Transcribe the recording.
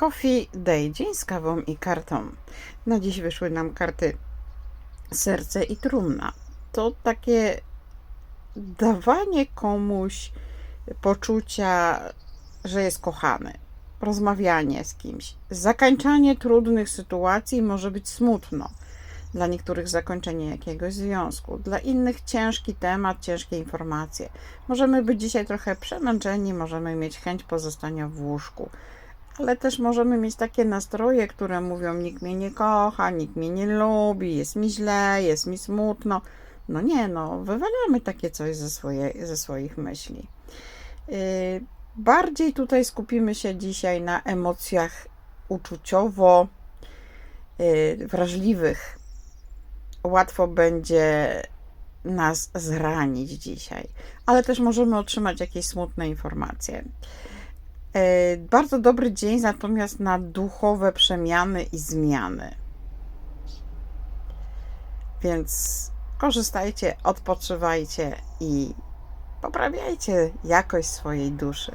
Coffee Day, dzień z kawą i kartą. Na dziś wyszły nam karty serce i trumna. To takie dawanie komuś poczucia, że jest kochany. Rozmawianie z kimś. Zakańczanie trudnych sytuacji może być smutno. Dla niektórych zakończenie jakiegoś związku, dla innych ciężki temat, ciężkie informacje. Możemy być dzisiaj trochę przemęczeni, możemy mieć chęć pozostania w łóżku ale też możemy mieć takie nastroje, które mówią: Nikt mnie nie kocha, nikt mnie nie lubi, jest mi źle, jest mi smutno. No nie, no, wywalamy takie coś ze, swoje, ze swoich myśli. Yy, bardziej tutaj skupimy się dzisiaj na emocjach uczuciowo yy, wrażliwych. Łatwo będzie nas zranić dzisiaj, ale też możemy otrzymać jakieś smutne informacje. E, Bardzo dobry dzień natomiast na duchowe przemiany i zmiany. Więc korzystajcie, odpoczywajcie i poprawiajcie jakość swojej duszy.